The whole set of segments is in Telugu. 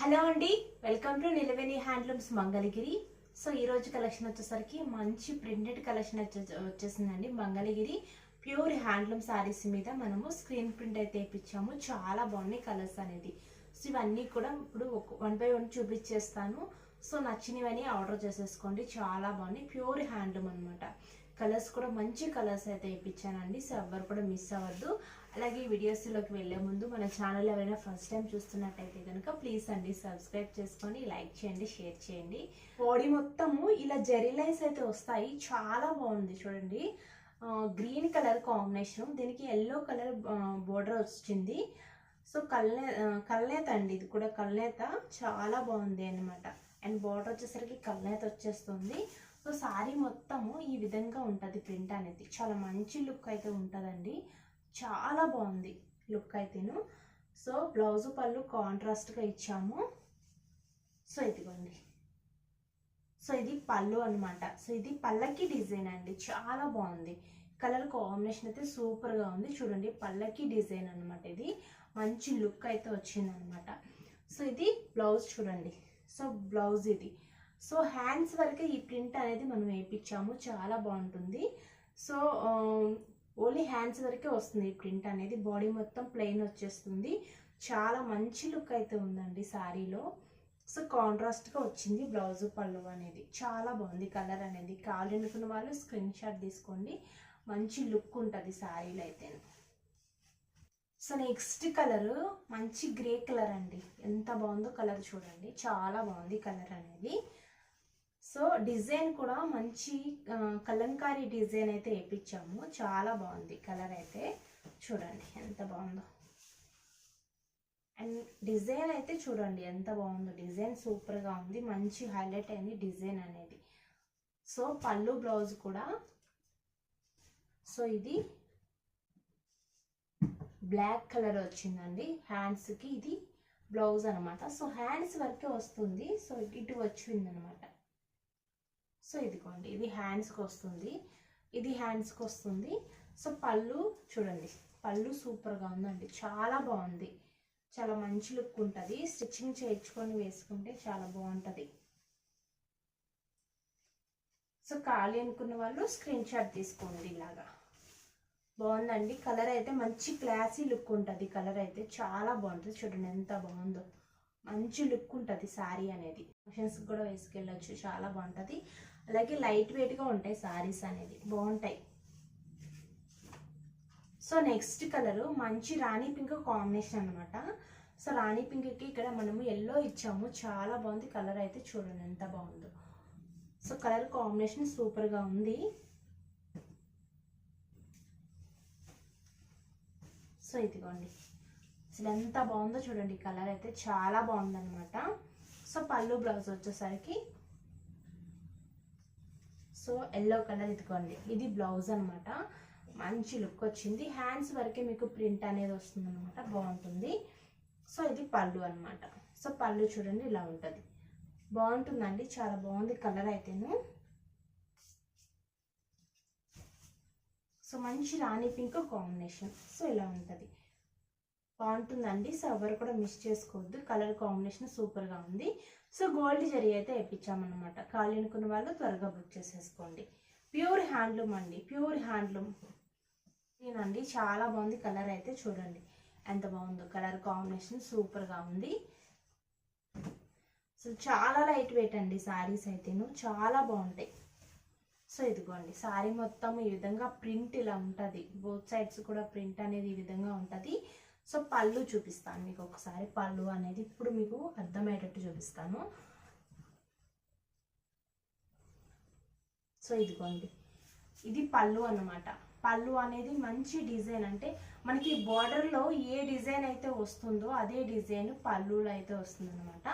హలో అండి welcome to Nilaveni handlooms Mangalagiri. So ఈ రోజు కలెక్షన్ వచ్చేసరికి మంచి ప్రింటెడ్ కలెక్షన్ వచ్చే వచ్చేసిందండి మంగళగిరి. ప్యూర్ హ్యాండ్లూమ్ శారీస్ మీద మనము స్క్రీన్ ప్రింట్ అయితే వేయించాము చాలా బాగున్నాయి కలర్స్ అనేది. సో ఇవన్నీ కూడా ఇప్పుడు వన్ బై వన్ చూపించేస్తాను. సో నచ్చినవని ఆర్డర్ చేసేసుకోండి. చాలా బాగున్నాయి. ప్యూర్ హ్యాండ్లూమ్ అనమాట కలర్స్ కూడా మంచి కలర్స్ అయితే ఇప్పించానండి సో ఎవరు కూడా మిస్ అవ్వద్దు. అలాగే ఈ వీడియోస్లోకి వెళ్ళే ముందు మన ఛానల్ ఎవరైనా ఫస్ట్ టైం చూస్తున్నట్టయితే కనుక ప్లీజ్ అండి సబ్స్క్రైబ్ చేసుకొని లైక్ చేయండి షేర్ చేయండి. బాడీ మొత్తము ఇలా జెరీ లైన్స్ అయితే వస్తాయి. చాలా బాగుంది చూడండి. Green colour combination. దీనికి ఎల్లో కలర్ బోర్డర్ వచ్చింది. సో కల్నే కల్నేత అండి. ఇది కూడా కల్నేత. చాలా బాగుంది అనమాట అండ్ బార్డర్ వచ్చేసరికి కల్నేత వచ్చేస్తుంది. సో శారీ మొత్తము ఈ విధంగా ఉంటుంది ప్రింట్ అనేది. చాలా మంచి లుక్ అయితే ఉంటుందండి. చాలా బాగుంది లుక్ అయితేను. సో బ్లౌజ్ పళ్ళు కాంట్రాస్ట్గా ఇచ్చాము. సో ఇదిగోండి. సో ఇది పళ్ళు అనమాట సో ఇది పళ్ళకి డిజైన్ అండి. చాలా బాగుంది. కలర్ కాంబినేషన్ అయితే సూపర్గా ఉంది. చూడండి పల్లకి డిజైన్ అనమాట ఇది. మంచి లుక్ అయితే వచ్చింది అనమాట సో ఇది బ్లౌజ్ చూడండి. సో బ్లౌజ్ ఇది. సో హ్యాండ్స్ వరకే ఈ ప్రింట్ అనేది మనం వేయించాము చాలా బాగుంటుంది. సో ఓన్లీ హ్యాండ్స్ వరకే వస్తుంది ఈ ప్రింట్ అనేది. బాడీ మొత్తం ప్లెయిన్ వచ్చేస్తుంది. చాలా మంచి లుక్ అయితే ఉందండి శారీలో సో కాంట్రాస్ట్గా వచ్చింది బ్లౌజ్ పళ్ళు అనేది. చాలా బాగుంది కలర్ అనేది. కావాలి అనుకున్న వాళ్ళు స్క్రీన్ షాట్ తీసుకోండి. మంచి లుక్ ఉంటుంది శారీలో అయితే సో నెక్స్ట్ కలర్ మంచి గ్రే కలర్ అండి. ఎంత బాగుందో కలర్ చూడండి. చాలా బాగుంది కలర్ అనేది. సో డిజైన్ కూడా మంచి కలంకారీ డిజైన్ అయితే వేయించాము చాలా బాగుంది కలర్ అయితే. చూడండి ఎంత బాగుందో. అండ్ డిజైన్ అయితే చూడండి ఎంత బాగుందో. డిజైన్ సూపర్గా ఉంది. మంచి హైలైట్ అయింది డిజైన్ అనేది. సో పళ్ళు బ్లౌజ్ కూడా. సో ఇది బ్లాక్ కలర్ వచ్చిందండి. హ్యాండ్స్కి ఇది బ్లౌజ్ అనమాట సో హ్యాండ్స్ వరకే వస్తుంది. సో ఇటు వచ్చింది అనమాట సో ఇదిగోండి. ఇది హ్యాండ్స్కి వస్తుంది. ఇది హ్యాండ్స్కి వస్తుంది. సో పళ్ళు చూడండి. పళ్ళు సూపర్గా ఉందండి. చాలా బాగుంది. చాలా మంచి లుక్ ఉంటుంది. స్టిచ్చింగ్ చేయించుకొని వేసుకుంటే చాలా బాగుంటుంది. సో ఖాళీ అనుకున్న వాళ్ళు స్క్రీన్ షాట్ తీసుకోండి ఇలాగా. బాగుందండి. కలర్ అయితే మంచి క్లాసీ లుక్ ఉంటుంది. కలర్ అయితే చాలా బాగుంటుంది. చూడండి ఎంత బాగుందో. మంచి లుక్ ఉంటుంది శారీ అనేది. ఫంక్షన్స్ కూడా వేసుకెళ్ళచ్చు. చాలా బాగుంటుంది. అలాగే లైట్ వెయిట్గా ఉంటాయి శారీస్ అనేది. బాగుంటాయి. సో నెక్స్ట్ కలర్ మంచి రాణి పింక్ కాంబినేషన్ అనమాట సో రాణి పింక్కి ఇక్కడ మనము ఎల్లో ఇచ్చాము. చాలా బాగుంది. కలర్ అయితే చూడండి ఎంత బాగుందో. సో కలర్ కాంబినేషన్ సూపర్గా ఉంది. సో ఇదిగోండి. అసలు ఎంత బాగుందో చూడండి. కలర్ అయితే చాలా బాగుందనమాట సో పళ్ళు బ్లౌజ్ వచ్చేసరికి సో ఎల్లో కలర్ ఇదిగోండి. ఇది బ్లౌజ్ అనమాట మంచి లుక్ వచ్చింది. హ్యాండ్స్ వరకే మీకు ప్రింట్ అనేది వస్తుంది అనమాట బాగుంటుంది. సో ఇది పళ్ళు అనమాట సో పళ్ళు చూడండి ఇలా ఉంటుంది. బాగుంటుందండి. చాలా బాగుంది కలర్ అయితేను. సో మంచి రాణి పింక్ కాంబినేషన్. సో ఇలా ఉంటుంది. బాగుంటుందండి. సో ఎవరు కూడా మిస్ చేసుకోవద్దు. కలర్ కాంబినేషన్ సూపర్గా ఉంది. సో గోల్డ్ జరీ అయితే వేయించామన్నమాట ఖాళీ అనుకున్న వాళ్ళు త్వరగా బుక్ చేసేసుకోండి. ప్యూర్ హ్యాండ్లూమ్ అండి. Pure handloom. నేనండి చాలా బాగుంది కలర్ అయితే చూడండి. ఎంత బాగుందో కలర్ కాంబినేషన్ సూపర్గా ఉంది. సో చాలా లైట్ వెయిట్ అండి శారీస్ అయితేను. చాలా బాగుంటాయి. సో ఇదిగోండి శారీ మొత్తం ఈ విధంగా ప్రింట్ ఇలా ఉంటుంది. బోత్ సైడ్స్ కూడా ప్రింట్ అనేది ఈ విధంగా ఉంటుంది. సో పళ్ళు చూపిస్తాను మీకు ఒకసారి. పళ్ళు అనేది ఇప్పుడు మీకు అర్థమయ్యేటట్టు చూపిస్తాను. సో ఇదిగోండి ఇది పళ్ళు అన్నమాట. పళ్ళు అనేది మంచి డిజైన్ అంటే మనకి బార్డర్లో ఏ డిజైన్ అయితే వస్తుందో అదే డిజైన్ పళ్ళులో అయితే వస్తుంది అనమాట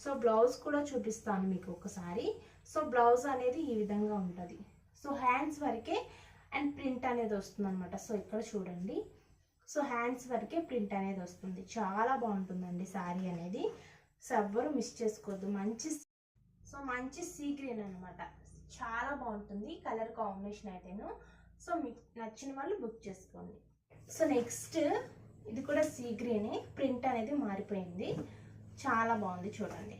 సో బ్లౌజ్ కూడా చూపిస్తాను మీకు ఒకసారి. సో బ్లౌజ్ అనేది ఈ విధంగా ఉంటుంది. సో హ్యాండ్స్ వరకే అండ్ ప్రింట్ అనేది వస్తుంది అనమాట సో ఇక్కడ చూడండి. సో హ్యాండ్స్ వరకే ప్రింట్ అనేది వస్తుంది. చాలా బాగుంటుందండి శారీ అనేది. సో ఎవ్వరు మిస్ చేసుకోవద్దు. మంచి సో మంచి సీ గ్రీన్ అనమాట చాలా బాగుంటుంది కలర్ కాంబినేషన్ అయితేను. సో మీకు నచ్చిన వాళ్ళు బుక్ చేసుకోండి. సో నెక్స్ట్ ఇది కూడా సీ గ్రీనే. ప్రింట్ అనేది మారిపోయింది. చాలా బాగుంది చూడండి.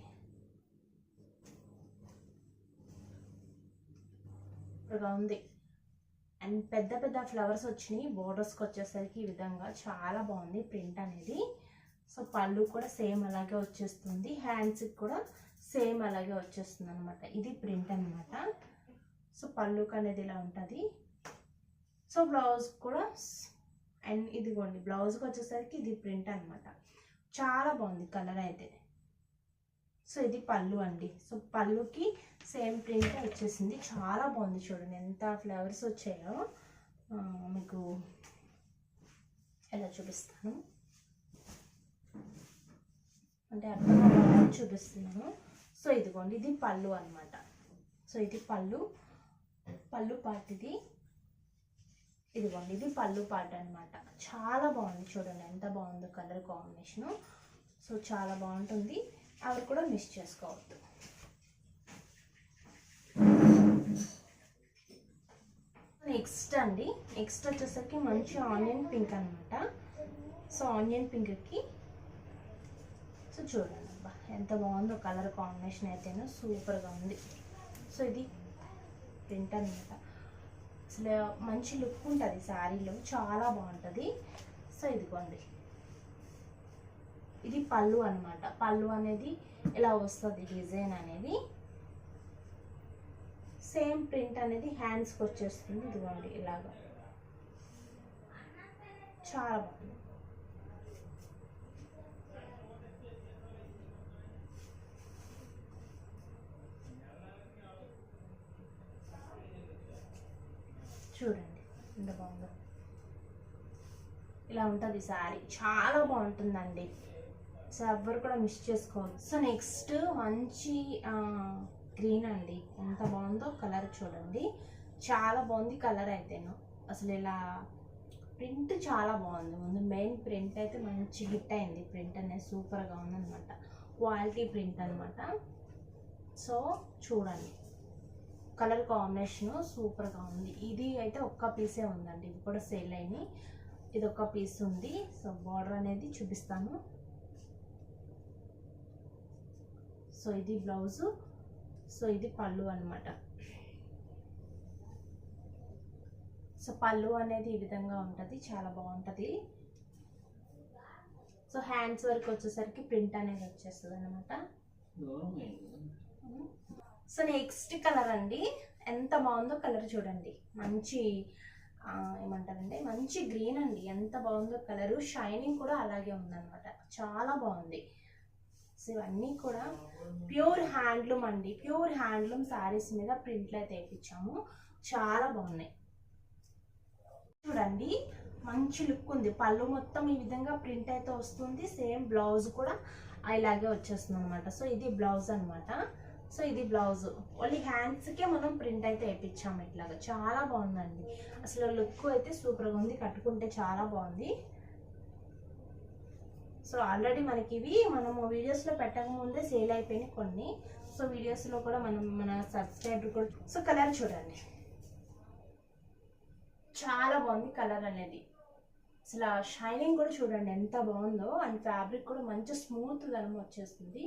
సూపర్గా ఉంది. అండ్ పెద్ద పెద్ద ఫ్లవర్స్ వచ్చినాయి. బోర్డర్స్కి వచ్చేసరికి ఈ విధంగా చాలా బాగుంది ప్రింట్ అనేది. సో పళ్ళు కూడా సేమ్ అలాగే వచ్చేస్తుంది. హ్యాండ్స్కి కూడా సేమ్ అలాగే వచ్చేస్తుంది అనమాట ఇది ప్రింట్ అనమాట సో పళ్ళుకి అనేది ఇలా ఉంటుంది. సో బ్లౌజ్ కూడా అండ్ ఇదిగోండి బ్లౌజ్కి వచ్చేసరికి ఇది ప్రింట్ అనమాట చాలా బాగుంది కలర్ అయితే. సో ఇది పళ్ళు అండి. సో పళ్ళుకి సేమ్ ప్రింట్ వచ్చేసింది. చాలా బాగుంది చూడండి. ఎంత ఫ్లేవర్స్ వచ్చాయో మీకు ఎలా చూపిస్తాను? అంటే అర్థం చూపిస్తున్నాను. సో ఇదిగోండి ఇది పళ్ళు అనమాట సో ఇది పళ్ళు పళ్ళు పార్ట్ ఇది. ఇదిగోండి ఇది పళ్ళు పార్ట్ అన్నమాట. చాలా బాగుంది చూడండి. ఎంత బాగుందో కలర్ కాంబినేషను. సో చాలా బాగుంటుంది. అవి కూడా మిస్ చేసుకోవద్దు. నెక్స్ట్ అండి. నెక్స్ట్ వచ్చేసరికి మంచి ఆనియన్ పింక్ అనమాట సో ఆనియన్ పింక్కి సో చూడండి అబ్బా ఎంత బాగుందో కలర్ కాంబినేషన్ అయితేనో సూపర్గా ఉంది. సో ఇది ప్రింట్ అనమాట అసలు మంచి లుక్ ఉంటుంది శారీలో చాలా బాగుంటుంది. సో ఇదిగోండి. ఇది పళ్ళు అన్నమాట. పళ్ళు అనేది ఇలా వస్తుంది? డిజైన్ అనేది సేమ్ ప్రింట్ అనేది హ్యాండ్స్కి వచ్చేస్తుంది ఇదిగోండి ఇలాగా. చాలా బాగుంది. చూడండి ఎంత బాగుందో. ఇలా ఉంటుంది సారీ చాలా బాగుంటుందండి. సో ఎవ్వరు కూడా మిస్ చేసుకోవద్దు సో నెక్స్ట్ మంచి గ్రీన్ అండి. ఎంత బాగుందో కలర్ చూడండి. చాలా బాగుంది కలర్ అయితేను. అసలు ఇలా ప్రింట్ చాలా బాగుంది. ముందు మెయిన్ ప్రింట్ అయితే మంచి హిట్ అయింది. ప్రింట్ అనేది సూపర్గా ఉందన్నమాట. క్వాలిటీ ప్రింట్ అనమాట సో చూడండి. కలర్ కాంబినేషన్ సూపర్గా ఉంది. ఇది అయితే ఒక్క పీసే ఉందండి. ఇది కూడా సేల్ అయినాయి. ఇది ఒక పీస్ ఉంది. సో బార్డర్ అనేది చూపిస్తాను. సో ఇది బ్లౌజు సో ఇది పళ్ళు అన్నమాట. సో పళ్ళు అనేది ఈ విధంగా ఉంటుంది చాలా బాగుంటుంది. సో హ్యాండ్స్ వరకు వచ్చేసరికి ప్రింట్ అనేది వచ్చేస్తుంది అనమాట సో నెక్స్ట్ కలర్ అండి ఎంత బాగుందో కలర్ చూడండి. మంచి ఆ, ఏమంటారంటే మంచి గ్రీన్ అండి. ఎంత బాగుందో కలరు షైనింగ్ కూడా అలాగే ఉందన్నమాట. చాలా బాగుంది. ఇవన్నీ కూడా ప్యూర్ హ్యాండ్లూమ్ అండి. ప్యూర్ హ్యాండ్లూమ్ శారీస్ మీద ప్రింట్లు అయితే వేయించాము చాలా బాగున్నాయి. చూడండి మంచి లుక్ ఉంది. పళ్ళు మొత్తం ఈ విధంగా ప్రింట్ అయితే వస్తుంది. సేమ్ బ్లౌజ్ కూడా ఇలాగే వచ్చేస్తుంది అనమాట సో ఇది బ్లౌజ్ అనమాట సో ఇది బ్లౌజ్. ఓన్లీ హ్యాండ్స్కే మనం ప్రింట్ అయితే వేయించాము ఇట్లాగా. చాలా బాగుందండి. అసలు లుక్ అయితే సూపర్గా ఉంది. కట్టుకుంటే చాలా బాగుంది. సో ఆల్రెడీ మనకి ఇవి మనము వీడియోస్లో పెట్టకముందే సేల్ అయిపోయినాయి కొన్ని. సో వీడియోస్లో కూడా మనం మన సబ్స్క్రైబర్ కూడా సో కలర్ చూడండి. చాలా బాగుంది కలర్ అనేది. అసలు ఆ షైనింగ్ కూడా చూడండి ఎంత బాగుందో. అండ్ ఫ్యాబ్రిక్ కూడా మంచి స్మూత్ ధనం వచ్చేస్తుంది.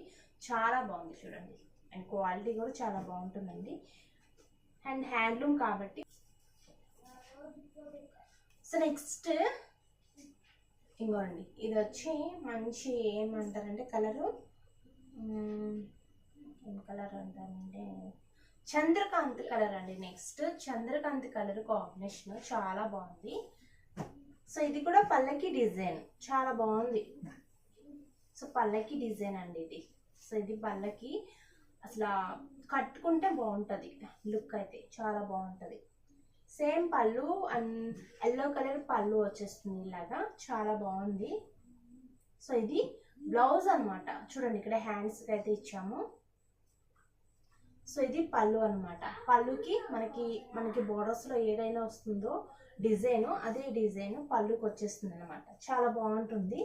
చాలా బాగుంది చూడండి. అండ్ క్వాలిటీ కూడా చాలా బాగుంటుందండి. అండ్ హ్యాండ్లూమ్ కాబట్టి సో నెక్స్ట్ ఇంకోండి ఇది వచ్చి మంచి ఏమంటారంటే కలరు? ఏం కలర్ అంటారంటే? చంద్రకాంత్ కలర్ అండి నెక్స్ట్. Chandrakant colour combination. చాలా బాగుంది. సో ఇది కూడా పల్లకి డిజైన్. చాలా బాగుంది. సో పల్లకి డిజైన్ అండి ఇది. సో ఇది పల్లకి అసలు కట్టుకుంటే బాగుంటుంది. లుక్ అయితే చాలా బాగుంటుంది. సేమ్ పళ్ళు అండ్ ఎల్లో కలర్ పళ్ళు వచ్చేస్తుంది ఇలాగా. చాలా బాగుంది. సో ఇది బ్లౌజ్ అనమాట చూడండి ఇక్కడ హ్యాండ్స్కి అయితే ఇచ్చాము. సో ఇది పళ్ళు అనమాట పళ్ళుకి మనకి మనకి బోర్డర్స్లో ఏదైనా వస్తుందో డిజైన్ అదే డిజైన్ పళ్ళుకి వచ్చేస్తుంది అనమాట చాలా బాగుంటుంది.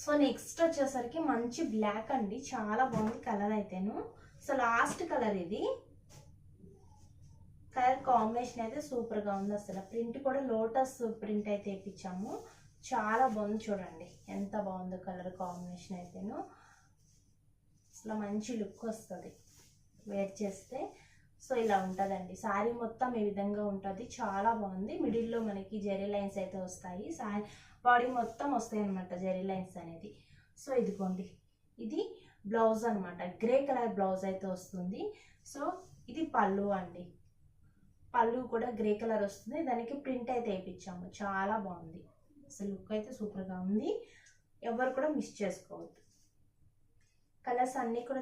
సో నెక్స్ట్ వచ్చేసరికి మంచి బ్లాక్ అండి. చాలా బాగుంది కలర్ అయితేను. సో లాస్ట్ కలర్ ఇది. కలర్ కాంబినేషన్ అయితే సూపర్గా ఉంది అసలు. ప్రింట్ కూడా లోటస్ ప్రింట్ అయితే వేయించాము చాలా బాగుంది చూడండి. ఎంత బాగుందో కలర్ కాంబినేషన్ అయితేను. అసలు మంచి లుక్ వస్తుంది. వేర్ చేస్తే. సో ఇలా ఉంటుందండి. శారీ మొత్తం ఈ విధంగా ఉంటుంది. చాలా బాగుంది. మిడిల్లో మనకి జెరీ లైన్స్ అయితే వస్తాయి. శారీ బాడీ మొత్తం వస్తాయి అనమాట జెరీ లైన్స్ అనేది. సో ఇదిగోండి. ఇది బ్లౌజ్ అనమాట గ్రే కలర్ బ్లౌజ్ అయితే వస్తుంది. సో ఇది పళ్ళు అండి. పళ్ళు కూడా గ్రే కలర్ వస్తుంది. దానికి ప్రింట్ అయితే వేయించాము. చాలా బాగుంది. అసలు లుక్ అయితే సూపర్గా ఉంది. ఎవరు కూడా మిస్ చేసుకోవద్దు. కలర్స్ అన్నీ కూడా